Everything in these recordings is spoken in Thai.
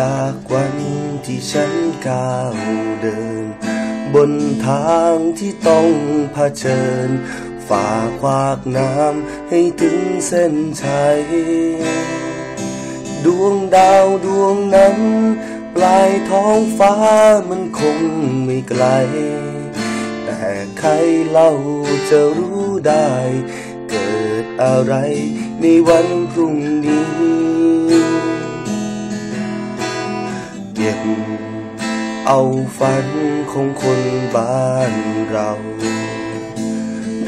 จากวันที่ฉันก้าวเดิน บนทางที่ต้องเผชิญ ฝ่าควากน้ำให้ถึงเส้นชัย ดวงดาวดวงนั้น ปลายท้องฟ้ามันคงไม่ไกล แต่ใครเล่าจะรู้ได้ เกิดอะไรในวันพรุ่งนี้ เก็บเอาฝันของคนบ้านเรา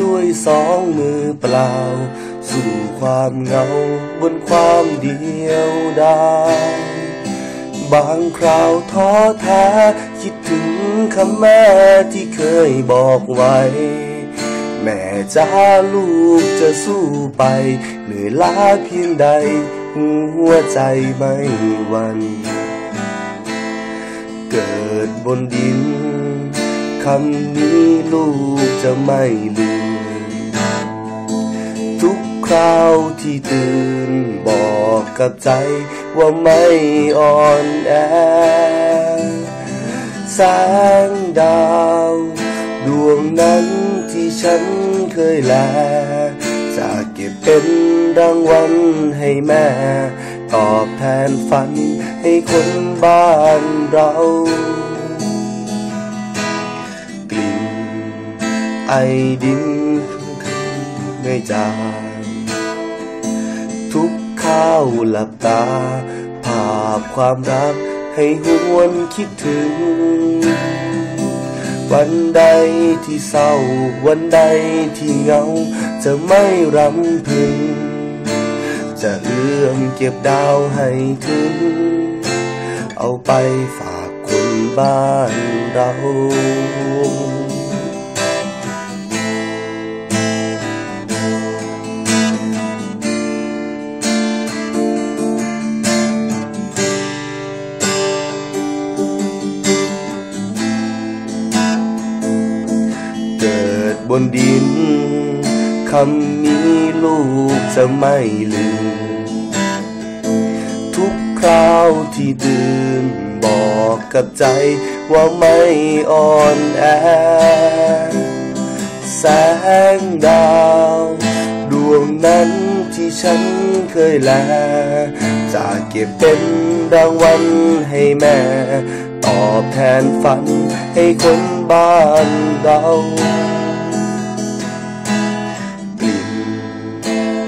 ด้วยสองมือเปล่า สู่ความเหงาบนความเดียวดายบางคราวท้อแท้คิดถึงคำแม่ที่เคยบอกไว้ แม่จ้าลูกจะสู้ไป เหนื่อยล้าเพียงใด หัวใจไม่หวัน เกิดบนดิน คำนี้ลูกจะไม่ลืม ทุกคราวที่ตื่นบอกกับใจว่าไม่อ่อนแอ แสงดาว ดวงนั้นที่ฉันเคยแลจะเก็บเป็นรางวัลให้แม่ ตอบแทนฝันให้คนบ้านเรา กลิ่นไอดินไม่จางทุกข้าวหลับตา ภาพความรักให้หวนคิดถึง วันใดที่เศร้า วันใดที่เหงา จะไม่รำพึง จะเอื้อมเก็บดาวให้ถึง เอาไปฝากคนบ้านเราเกิดบนดิน คำนี้ลูกจะไม่ลืม ทุกคราวที่ตื่นบอกกับใจว่าไม่อ่อนแอ แสงดาวดวงนั้นที่ฉันเคยแล จะเก็บเป็นรางวัลให้แม่ ตอบแทนฝันให้คนบ้านเรา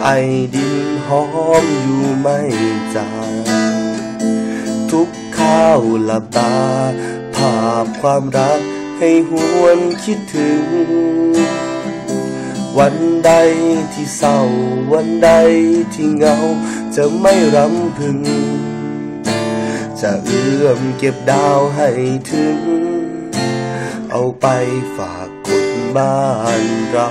ไอดินหอมอยู่ไม่จางทุกข้าวหลับตา ภาพความรักให้หวนคิดถึง วันใดที่เศร้า วันใดที่เหงา จะไม่รำพึง จะเอื้อมเก็บดาวให้ถึง เอาไปฝากคนบ้านเรา